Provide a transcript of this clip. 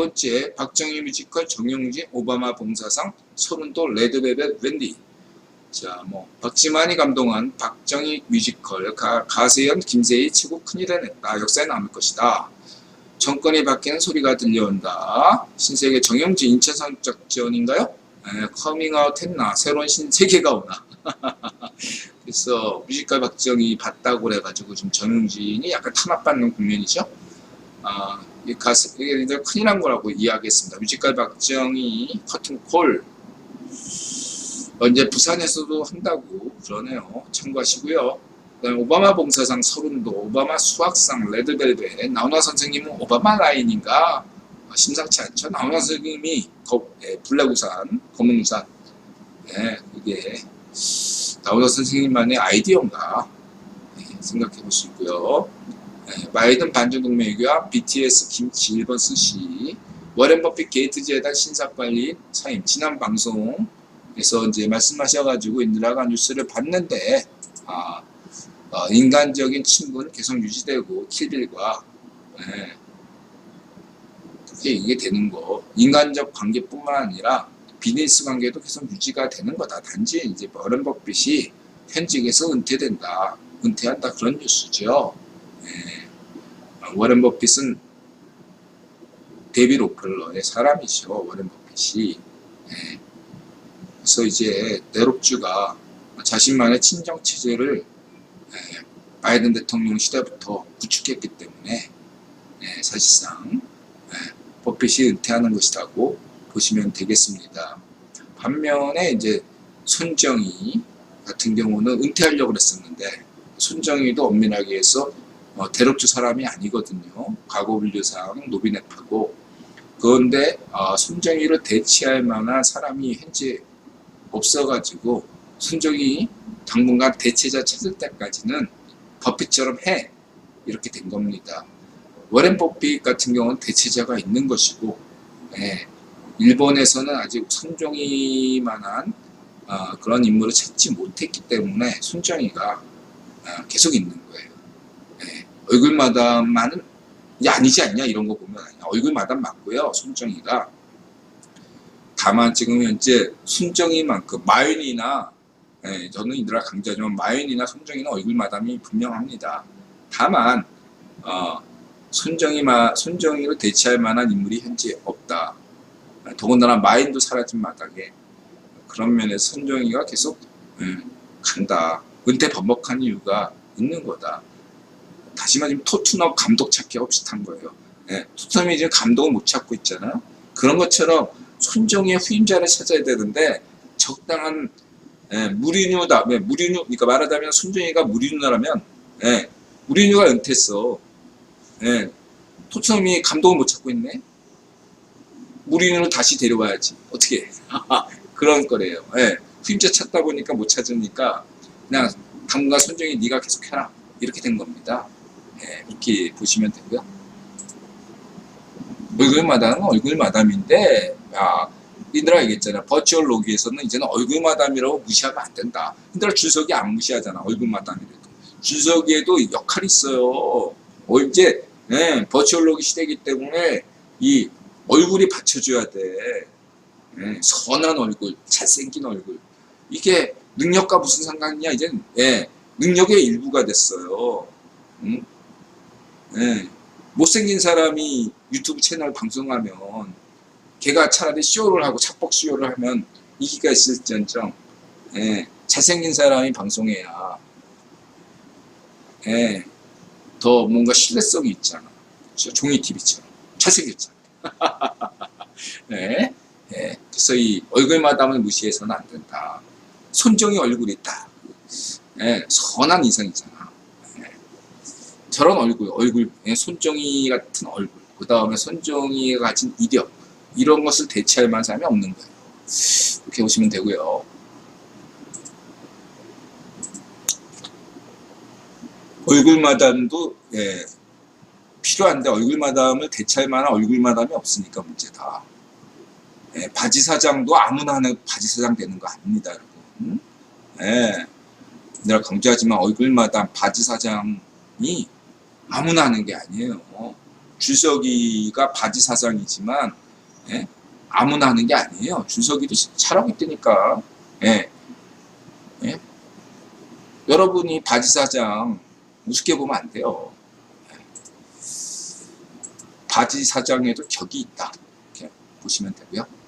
번째 박정희 뮤지컬 정영진 오바마 봉사상 소른도 레드벨벳 웬디 자, 뭐 박지만이 감동한 박정희 뮤지컬 가, 가세현 김세희 최고 큰일을 냈다. 역사에 남을 것이다. 정권이 바뀌는 소리가 들려온다. 신세계 정영진 인체선 작전인가요? 에, 커밍아웃 했나? 새로운 신세계가 오나? 그래서 뮤지컬 박정희 봤다고 그래가지고 지금 정영진이 약간 탄압받는 국면이죠. 아, 이 가스, 큰일 난 거라고 이야기했습니다. 뮤지컬 박정희 커튼콜 어, 이제 부산에서도 한다고 그러네요. 참고하시고요. 그다음에 오바마 봉사상 서른도, 오바마 수학상 레드벨벳, 나훈아 선생님은 오바마 라인인가 어, 심상치 않죠. 나훈아 선생님이 거, 예, 블랙우산, 검은우산, 예, 이게 나훈아 선생님만의 아이디어인가 예, 생각해 볼 수 있고요. 예, 바이든 반전 동맹과 BTS 김치 1번 스시, 워렌 버핏 게이트 재단 신사관리 사임 지난 방송 그래서 이제 말씀하셔가지고 인드라가 뉴스를 봤는데 아, 어, 인간적인 친분은 계속 유지되고 킬빌과 예, 이게 되는 거 인간적 관계뿐만 아니라 비즈니스 관계도 계속 유지가 되는 거다. 단지 이제 버런 버핏이 현직에서 은퇴된다, 은퇴한다 그런 뉴스죠. 예. 어, 워렌 버핏은 데비 로클러의 사람이죠. 워렌 버핏이. 예. 그래서 이제 네롭주가 자신만의 친정 체제를 예, 바이든 대통령 시대부터 구축했기 때문에 예, 사실상 예, 버핏이 은퇴하는 것이라고 보시면 되겠습니다. 반면에 이제 손정희 같은 경우는 은퇴하려고 그랬었는데 손정희도 엄밀하게 해서 어, 대롭주 사람이 아니거든요. 과거 분류상 노비네프고 그런데 어, 손정희를 대체할 만한 사람이 현재 없어가지고 순정이 당분간 대체자 찾을 때까지는 버핏처럼 해 이렇게 된 겁니다. 워렌 버핏 같은 경우는 대체자가 있는 것이고 예, 일본에서는 아직 순종이만한 어, 그런 인물을 찾지 못했기 때문에 순정이가 어, 계속 있는 거예요. 예, 얼굴마다만은 야, 아니지 않냐 이런 거 보면 아니야. 얼굴마다 맞고요. 순정이가 다만 지금 현재 순정이만큼 마윤이나 예, 저는 이들아 강자지만 마윤이나 순정이는 얼굴 마담이 분명합니다. 다만 어, 순정이마 순정이로 대체할 만한 인물이 현재 없다. 더군다나 마인도 사라진 마당에 그런 면에서 순정이가 계속 음, 간다. 은퇴 번복한 이유가 있는 거다. 다시 말하면 토트넘 감독 찾기하고 비슷한 거예요. 예, 토트넘이 지금 감독을 못 찾고 있잖아요. 그런 것처럼 손정의 후임자를 찾아야 되는데 적당한 예, 무리뉴다. 예, 무리뉴 그러니까 말하자면 손정이가 무리뉴라면 예, 무리뉴가 은퇴했어. 예, 토트넘이 감독을 못 찾고 있네. 무리뉴를 다시 데려와야지. 어떻게? 해? 그런 거래요. 예, 후임자 찾다 보니까 못 찾으니까 그냥 당분간 손정이 네가 계속 해라. 이렇게 된 겁니다. 예, 이렇게 보시면 되고요. 얼굴 마담은 얼굴 마담인데 야, 인들아 얘기했잖아. 버추얼 로기에서는 이제는 얼굴 마담이라고 무시하면 안 된다. 인들아 준석이 안 무시하잖아. 얼굴 마담이라도. 준석이에도 역할이 있어요. 어, 이제 예, 버추얼 로기 시대이기 때문에 이 얼굴이 받쳐줘야 돼. 예, 선한 얼굴, 잘생긴 얼굴. 이게 능력과 무슨 상관이냐? 이제 예, 능력의 일부가 됐어요. 응? 예, 못생긴 사람이 유튜브 채널 방송하면 걔가 차라리 쇼를 하고 착복 쇼를 하면 이기가 있을지언정 예, 잘생긴 사람이 방송해야 예, 더 뭔가 신뢰성이 있잖아. 그렇죠? 종이 TV처럼 잘생겼잖아. 예, 예, 그래서 이 얼굴마담을 무시해서는 안 된다. 손정이 얼굴이 있다. 예, 선한 이성이잖아. 예, 저런 얼굴, 얼굴, 예, 손정이 같은 얼굴, 그 다음에 손정이가 가진 이력, 이런 것을 대체할 만한 사람이 없는 거예요. 이렇게 보시면 되고요. 얼굴 마담도 예, 필요한데 얼굴 마담을 대체할 만한 얼굴 마담이 없으니까 문제다. 예, 바지 사장도 아무나 하는 바지 사장 되는 거 아닙니다, 여러분. 예, 내가 강조하지만 얼굴 마담 바지 사장이 아무나 하는 게 아니에요. 주석이가 바지 사장이지만 예? 아무나 하는 게 아니에요. 주석이도 잘하고 있다니까. 예. 예? 여러분이 바지 사장 우습게 보면 안 돼요. 예. 바지 사장에도 격이 있다. 이렇게 보시면 되고요.